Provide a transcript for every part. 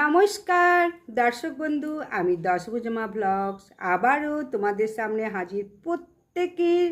নমস্কার, দর্শক বন্ধু, আমি দশভুজমা ব্লগস। আবারও তোমাদের সামনে হাজির প্রত্যেকের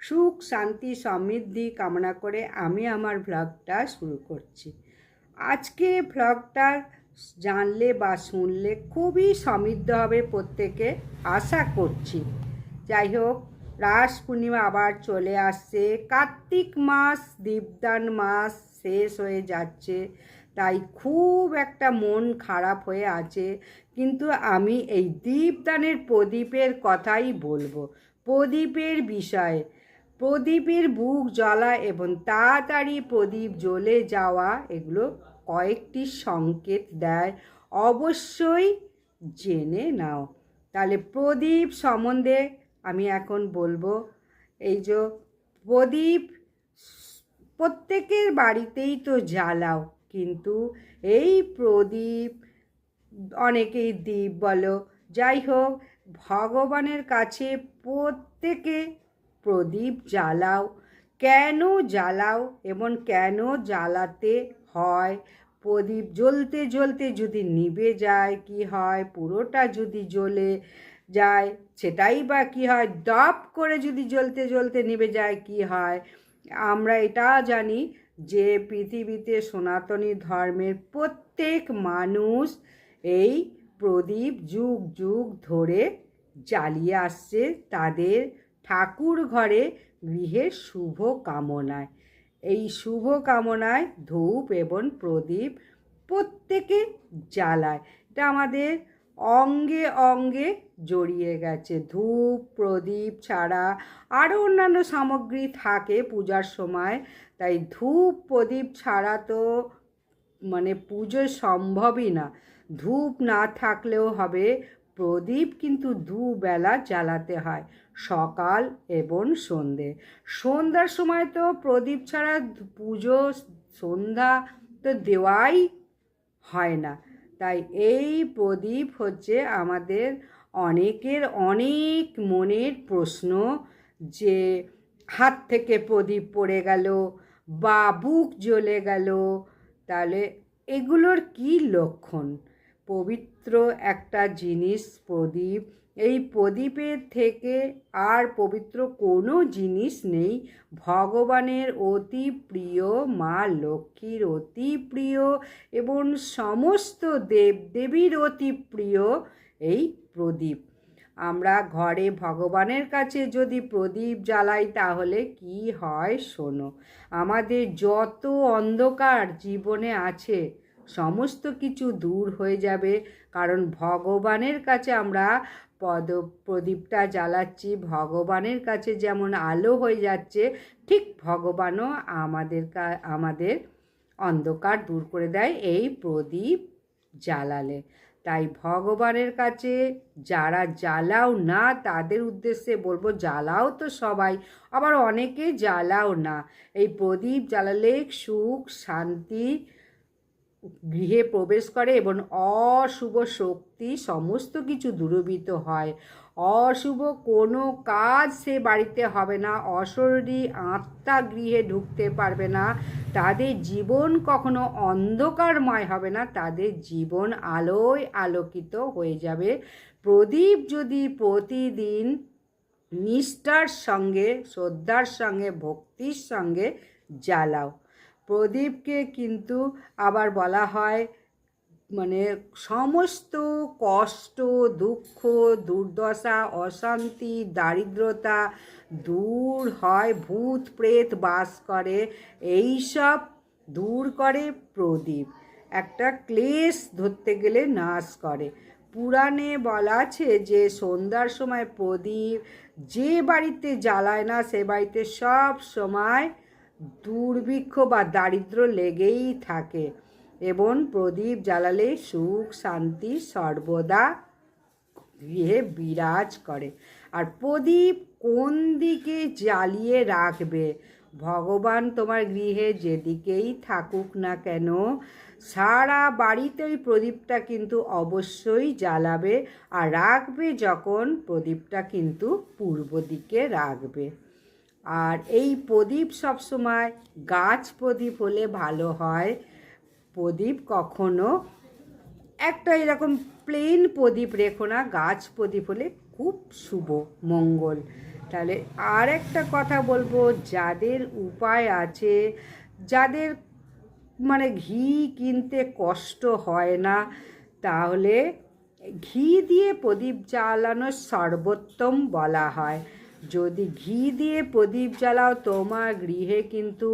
সুখ, শান্তি, সমৃদ্ধি কামনা করে আমি আমার ব্লগটা শুরু করছি। আজকে ব্লগটা জানলে বা শুনলে খুবই সমৃদ্ধ হবে প্রত্যেকে, আশা করছি। যাই হোক, রাস পূর্ণিমা আবার চলে আসছে। কার্তিক মাস, দীপদান মাস শেষ হয়ে যাচ্ছে। তাই খুব একটা মন খারাপ হয়ে আছে। কিন্তু আমি এই দীপদানের প্রদীপের কথাই বলব। প্রদীপের বিষয়ে, প্রদীপের বুক জ্বলা এবং তাড়াতাড়ি প্রদীপ জ্বলে যাওয়া এগুলো কয়েকটি সংকেত দেয়। অবশ্যই জেনে নাও। তাহলে প্রদীপ সম্বন্ধে আমি এখন বলব, এই যে প্রদীপ প্রত্যেকের বাড়িতেই তো জ্বালাও। কিন্তু এই প্রদীপ অনেকেই দ্বীপ বলো, যাই হোক, ভগবানের কাছে প্রত্যেকে প্রদীপ জ্বালাও। কেন জ্বালাও এবং কেন জ্বালাতে হয়? প্রদীপ জ্বলতে জ্বলতে যদি নিবে যায়, কি হয়? পুরোটা যদি জ্বলে যায়, সেটাই বা কি হয়? দপ করে যদি জ্বলতে জ্বলতে নিভে যায়, কি হয়? আমরা এটা জানি যে পৃথিবীতে সনাতনী ধর্মের প্রত্যেক মানুষ এই প্রদীপ যুগ যুগ ধরে জ্বালিয়ে আসছে তাদের ঠাকুর ঘরে গৃহের শুভ কামনায়। এই শুভ কামনায় ধূপ এবং প্রদীপ প্রত্যেকে জ্বালায়। এটা আমাদের অঙ্গে অঙ্গে জড়িয়ে গেছে। ধূপ, প্রদীপ ছাড়া আরও অন্যান্য সামগ্রী থাকে পূজার সময়। তাই ধূপ, প্রদীপ ছাড়া তো মানে পুজো সম্ভবই না। ধূপ না থাকলেও হবে, প্রদীপ কিন্তু দুবেলা জ্বালাতে হয়, সকাল এবং সন্ধে। সন্ধ্যার সময় তো প্রদীপ ছাড়া পুজো, সন্ধ্যা তো দেওয়াই হয় না। তাই এই প্রদীপ হচ্ছে আমাদের অনেকের অনেক মনের প্রশ্ন যে হাত থেকে প্রদীপ পড়ে গেল বা বুক জ্বলে গেল, তাহলে এগুলোর কি লক্ষণ? পবিত্র একটা জিনিস প্রদীপ এই প্রদীপের থেকে আর পবিত্র কোনো জিনিস নেই। ভগবানের অতি প্রিয়, মা লক্ষ্মীর অতি প্রিয় এবং সমস্ত দেবদেবীর অতি প্রিয় এই প্রদীপ। আমরা ঘরে ভগবানের কাছে যদি প্রদীপ জ্বালাই, তাহলে কি হয় শোনো? আমাদের যত অন্ধকার জীবনে আছে সমস্ত কিছু দূর হয়ে যাবে। কারণ ভগবানের কাছে আমরা পদ, প্রদীপটা জ্বালাচ্ছি, ভগবানের কাছে যেমন আলো হয়ে যাচ্ছে, ঠিক ভগবানও আমাদের আমাদের অন্ধকার দূর করে দেয় এই প্রদীপ জ্বালালে। তাই ভগবানের কাছে যারা জ্বালাও না, তাদের উদ্দেশ্যে বলব জ্বালাও তো সবাই, আবার অনেকে জ্বালাও না। এই প্রদীপ জ্বালালে সুখ, শান্তি গৃহে প্রবেশ করে এবং অশুভ শক্তি সমস্ত কিছু দূরীভূত হয়। অশুভ কোনো কাজ সে বাড়িতে হবে না, অশরীরী আত্মা গৃহে ঢুকতে পারবে না। তাদের জীবন কখনো অন্ধকারময় হবে না, তাদের জীবন আলোয় আলোকিত হয়ে যাবে। প্রদীপ যদি প্রতিদিন নিষ্ঠার সঙ্গে, শ্রদ্ধার সঙ্গে, ভক্তির সঙ্গে জ্বালাও। প্রদীপকে কিন্তু আবার বলা হয় মানে সমস্ত কষ্ট, দুঃখ, দুর্দশা, অশান্তি, দারিদ্রতা দূর হয়, ভূত প্রেত বাস করে এই সব দূর করে প্রদীপ। একটা ক্লেশ ধরতে গেলে নাশ করে। পুরাণে বলা আছে যে সন্ধ্যার সময় প্রদীপ যে বাড়িতে জ্বালায় না, সে বাড়িতে সব সময় দুর্ভিক্ষ বা দারিদ্র লেগেই থাকে এবং প্রদীপ জ্বালালে সুখ, শান্তি সর্বদা গৃহে বিরাজ করে। আর প্রদীপ কোন দিকে জ্বালিয়ে রাখবে? ভগবান তোমার গৃহে যেদিকেই থাকুক না কেন, সারা বাড়িতে ওই প্রদীপটা কিন্তু অবশ্যই জ্বালাবে। আর রাখবে যখন, প্রদীপটা কিন্তু পূর্ব দিকে রাখবে। আর এই প্রদীপ সবসময় গাছ প্রদীপ হলে ভালো হয়। প্রদীপ কখনো একটা এরকম প্লেন প্রদীপ রেখো না, গাছ প্রদীপ হলে খুব শুভ, মঙ্গল। তাহলে আর একটা কথা বলব, যাদের উপায় আছে, যাদের মানে ঘি কিনতে কষ্ট হয় না, তাহলে ঘি দিয়ে প্রদীপ জ্বালানো সর্বোত্তম বলা হয়। যদি ঘি দিয়ে প্রদীপ জ্বালাও, তোমার গৃহে কিন্তু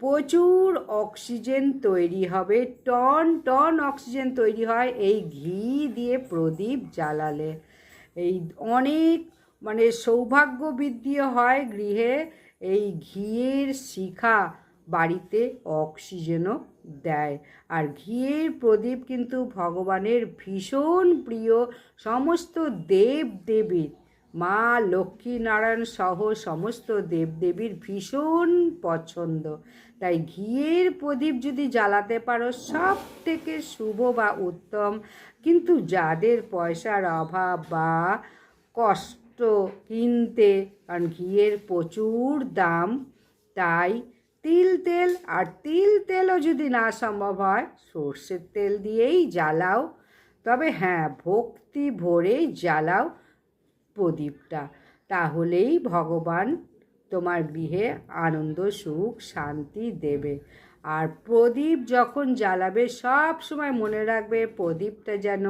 প্রচুর অক্সিজেন তৈরি হবে। টন টন অক্সিজেন তৈরি হয় এই ঘি দিয়ে প্রদীপ জ্বালালে। এই অনেক মানে সৌভাগ্য বৃদ্ধি হয় গৃহে এই ঘিয়ের শিখা বাড়িতে অক্সিজেনও দেয়। আর ঘিয়ের প্রদীপ কিন্তু ভগবানের ভীষণ প্রিয়। সমস্ত দেব দেবীর মা লক্ষ্মী নারায়ণ সহ সমস্ত দেবদেবীর ভীষণ পছন্দ। তাই ঘিয়ের প্রদীপ যদি জ্বালাতে পারো সব থেকে শুভ বা উত্তম। কিন্তু যাদের পয়সার অভাব বা কষ্ট কিনতে, কারণ ঘিয়ের প্রচুর দাম, তাই তিল তেল আর তিল তেলও যদি না সম্ভব হয়, সর্ষের তেল দিয়েই জ্বালাও। তবে হ্যাঁ ভক্তি ভরেই জ্বালাও। প্রদীপটা। তাহলেই ভগবান তোমার গৃহে আনন্দ, সুখ, শান্তি দেবে। আর প্রদীপ যখন জ্বালাবে, সব সময় মনে রাখবে প্রদীপটা যেন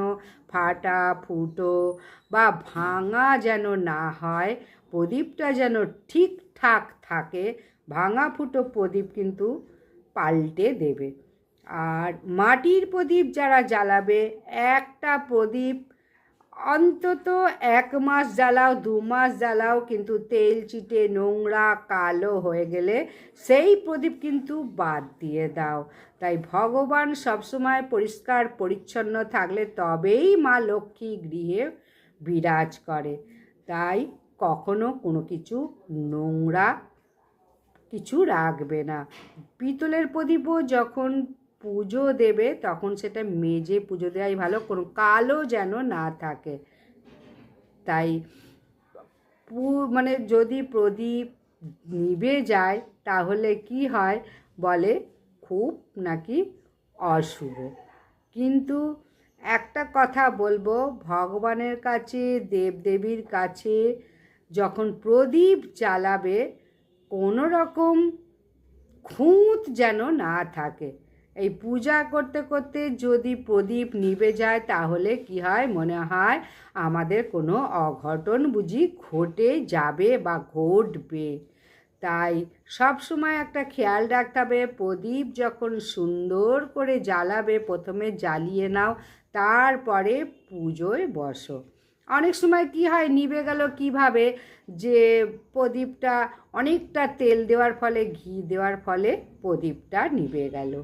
ফাটা, ফুটো বা ভাঙা যেন না হয়। প্রদীপটা যেন ঠিকঠাক থাকে, ভাঙা, ফুটো প্রদীপ কিন্তু পাল্টে দেবে। আর মাটির প্রদীপ যারা জ্বালাবে, একটা প্রদীপ অন্তত এক মাস জ্বালাও, দু মাস জ্বালাও, কিন্তু তেল চিটে নোংরা, কালো হয়ে গেলে সেই প্রদীপ কিন্তু বাদ দিয়ে দাও। তাই ভগবান সবসময় পরিষ্কার, পরিচ্ছন্ন থাকলে তবেই মা লক্ষ্মী গৃহে বিরাজ করে। তাই কখনো কোনো কিছু নোংরা কিছু রাখবে না। পিতলের প্রদীপও যখন পুজো দেবে, তখন সেটা মেজে পুজো দেওয়াই ভালো, কোনো কালো যেন না থাকে। তাই মানে যদি প্রদীপ নিভে যায়, তাহলে কি হয় বলে, খুব নাকি অশুভ। কিন্তু একটা কথা বলব, ভগবানের কাছে, দেবদেবীর কাছে যখন প্রদীপ জ্বালাবে, কোনো রকম খুঁত যেন না থাকে। এই পূজা করতে করতে যদি প্রদীপ নিভে যায়, তাহলে কি হয়? মনে হয় আমাদের কোনো অঘটন বুঝি ঘটে যাবে বা ঘটবে। তাই সব সময় একটা খেয়াল রাখতে হবে, প্রদীপ যখন সুন্দর করে জ্বালাবে, প্রথমে জ্বালিয়ে নাও, তারপরে পুজোয় বসো। অনেক সময় কি হয়, নিভে গেল কীভাবে? যে প্রদীপটা অনেকটা তেল দেওয়ার ফলে, ঘি দেওয়ার ফলে প্রদীপটা নিভে গেল।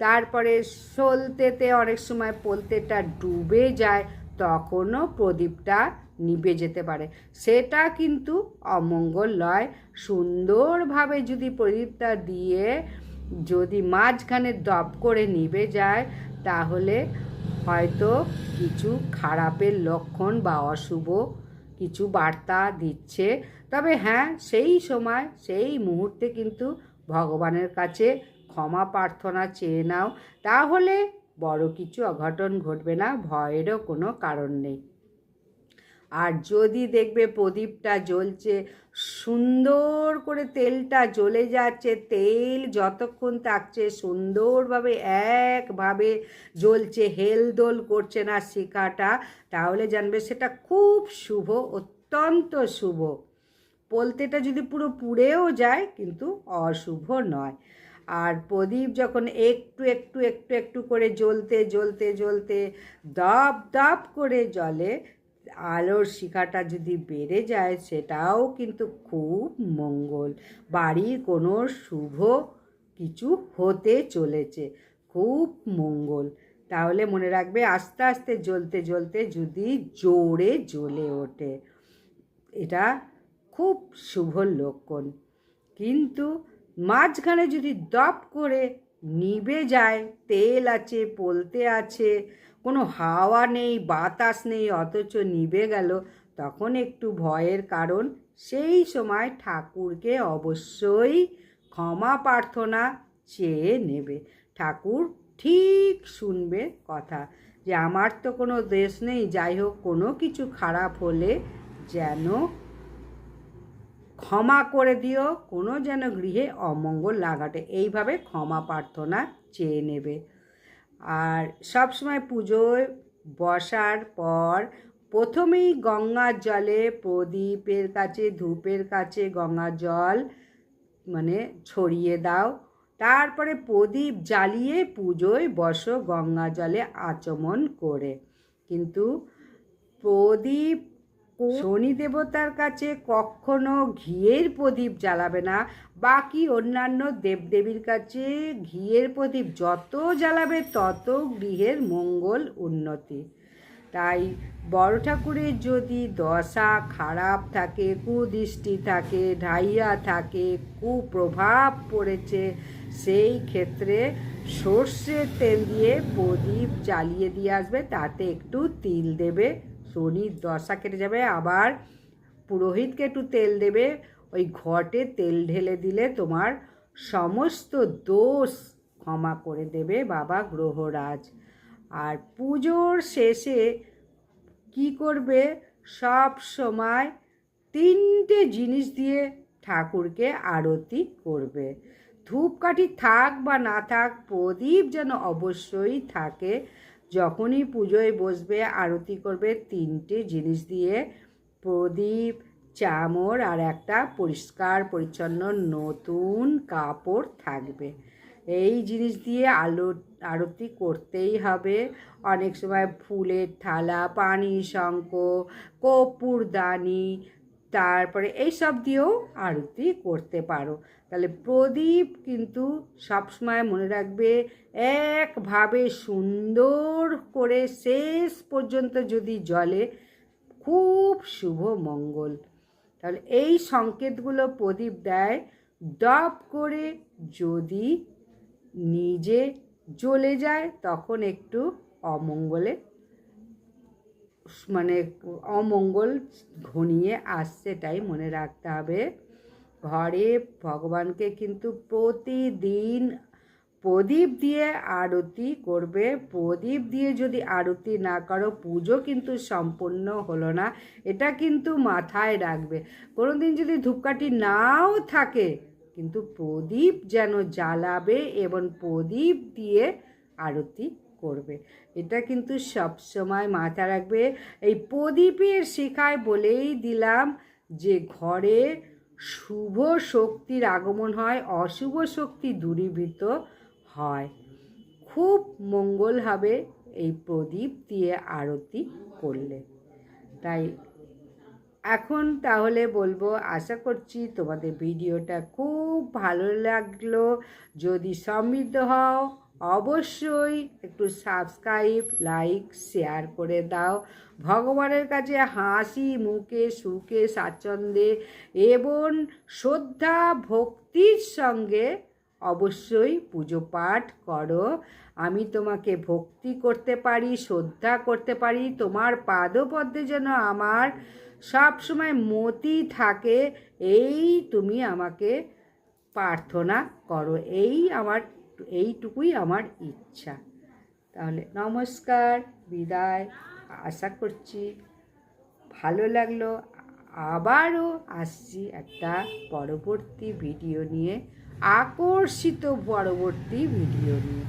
তারপরে সলতেতে অনেক সময় পোলতেটা ডুবে যায়, তখনও প্রদীপটা নিভে যেতে পারে। সেটা কিন্তু অমঙ্গল নয় সুন্দরভাবে যদি প্রদীপটা দিয়ে যদি মাঝখানে দপ করে নিভে যায়, তাহলে হয়তো কিছু খারাপের লক্ষণ বা অশুভ কিছু বার্তা দিচ্ছে। তবে হ্যাঁ সেই সময়, সেই মুহূর্তে কিন্তু ভগবানের কাছে ক্ষমা প্রার্থনা চেয়ে নাও, তাহলে বড় কিছু অঘটন ঘটবে না, ভয়েরও কোনো কারণ নেই। আর যদি দেখবে প্রদীপটা জ্বলছে, সুন্দর করে তেলটা জ্বলে যাচ্ছে, তেল যতক্ষণ থাকছে সুন্দরভাবে একভাবে জ্বলছে, হেলদোল করছে না শিখাটা, তাহলে জানবে সেটা খুব শুভ, অত্যন্ত শুভ। পোলতেটা যদি পুরো পুড়েও যায়, কিন্তু অশুভ নয়। আর প্রদীপ যখন একটু একটু একটু একটু করে জ্বলতে জ্বলতে জ্বলতে দপ দপ করে জ্বলে আলোর শিখাটা যদি বেড়ে যায়, সেটাও কিন্তু খুব মঙ্গল। বাড়ির কোনো শুভ কিছু হতে চলেছে, খুব মঙ্গল। তাহলে মনে রাখবে আস্তে আস্তে জ্বলতে জ্বলতে যদি জোরে জ্বলে ওঠে, এটা খুব শুভ লক্ষণ। কিন্তু মাঝখানে যদি দপ করে নিভে যায়, তেল আছে, পোলতে আছে, কোনো হাওয়া নেই, বাতাস নেই, অথচ নিভে গেল, তখন একটু ভয়ের কারণ সেই সময় ঠাকুরকে অবশ্যই ক্ষমা প্রার্থনা চেয়ে নেবে। ঠাকুর ঠিক শুনবে কথা যে, আমার তো কোনো দেশ নেই, যাই হোক, কোনো কিছু খারাপ হলে যেন ক্ষমা করে দিও, কোনো যেন গৃহে অমঙ্গল লাগাটে এইভাবে ক্ষমা প্রার্থনা চেয়ে নেবে। আর সবসময় পুজোয় বসার পর প্রথমেই গঙ্গার জলে, প্রদীপের কাছে, ধূপের কাছে গঙ্গার জল মানে ছড়িয়ে দাও। তারপরে প্রদীপ জ্বালিয়ে পুজোয় বসো গঙ্গা জলে আচমন করে। কিন্তু প্রদীপ শনি দেবতার কাছে কখনো ঘিয়ের প্রদীপ জ্বালাবে না। বাকি অন্যান্য দেবদেবীর কাছে ঘিয়ের প্রদীপ যত জ্বালাবে, তত গৃহের মঙ্গল উন্নতি। তাই বড় ঠাকুরের যদি দশা খারাপ থাকে, কুদৃষ্টি থাকে, ঢাইয়া থাকে, কুপ্রভাব পড়েছে, সেই ক্ষেত্রে সর্ষের তেল দিয়ে প্রদীপ জ্বালিয়ে দিয়ে আসবে, তাতে একটু তিল দেবে। শনির দশা কেটে যাবে, আবার পুরোহিতকে একটু তেল দেবে। ওই ঘটে তেল ঢেলে দিলে তোমার সমস্ত দোষ ক্ষমা করে দেবে বাবা গ্রহরাজ। আর পুজোর শেষে কি করবে? সব সময় তিনটে জিনিস দিয়ে ঠাকুরকে আরতি করবে। ধূপকাঠি থাক বা না থাক, প্রদীপ যেন অবশ্যই থাকে। যখনই পুজোয় বসবে, আরতি করবে, তিনটে জিনিস দিয়ে প্রদীপ, চামর আর একটা পরিষ্কার, পরিচ্ছন্ন নতুন কাপড় থাকবে। এই জিনিস দিয়ে আলো, আরতি করতেই হবে। অনেক সময় ফুলের থালা, পানি, শঙ্খ কপুরদানি তারপরে এইসব দিয়েও আরতি করতে পারো। তাহলে প্রদীপ কিন্তু সবসময় মনে রাখবে, একভাবে সুন্দর করে শেষ পর্যন্ত যদি জলে খুব শুভ মঙ্গল। তাহলে এই সংকেতগুলো প্রদীপ দেয় ডপ করে যদি নিজে জ্বলে যায়, তখন একটু অমঙ্গলে মানে অমঙ্গল ঘনিয়ে আসছে তাই মনে রাখতে হবে। ঘরে ভগবানকে কিন্তু প্রতিদিন প্রদীপ দিয়ে আরতি করবে। প্রদীপ দিয়ে যদি আরতি না করো, পুজো কিন্তু সম্পূর্ণ হলো না। এটা কিন্তু মাথায় রাখবে। কোনো দিন যদি ধূপকাঠি নাও থাকে, কিন্তু প্রদীপ যেন জ্বালাবে এবং প্রদীপ দিয়ে আরতি করবে। এটা কিন্তু সবসময় মাথা রাখবে। এই প্রদীপের শিখায় বলেই দিলাম যে ঘরে শুভ শক্তির আগমন হয়, অশুভ শক্তি দূরীভূত হয়। খুব মঙ্গল হবে এই প্রদীপ দিয়ে আরতি করলে। তাই এখন তাহলে বলব, আশা করছি তোমাদের ভিডিওটা খুব ভালো লাগল। যদি সমৃদ্ধ হও অবশ্যই একটু সাবস্ক্রাইব লাইক শেয়ার করে দাও। ভগবানের কাছে হাসি, মুখে সুখে, স্বাচ্ছন্দ্যে এবং শ্রদ্ধা, ভক্তির সঙ্গে অবশ্যই পুজো পাঠ করো। আমি তোমাকে ভক্তি করতে পারি, শ্রদ্ধা করতে পারি। তোমার পাদপদ্মে যেন আমার সব সময় মতি থাকে, এই তুমি আমাকে প্রার্থনা করো। এই আমার এইটুকুই আমার ইচ্ছা। তাহলে নমস্কার, বিদায়। আশা করছি ভালো লাগল। আবারও আসছি একটা পরবর্তী ভিডিও নিয়ে, আকর্ষিত পরবর্তী ভিডিও নিয়ে।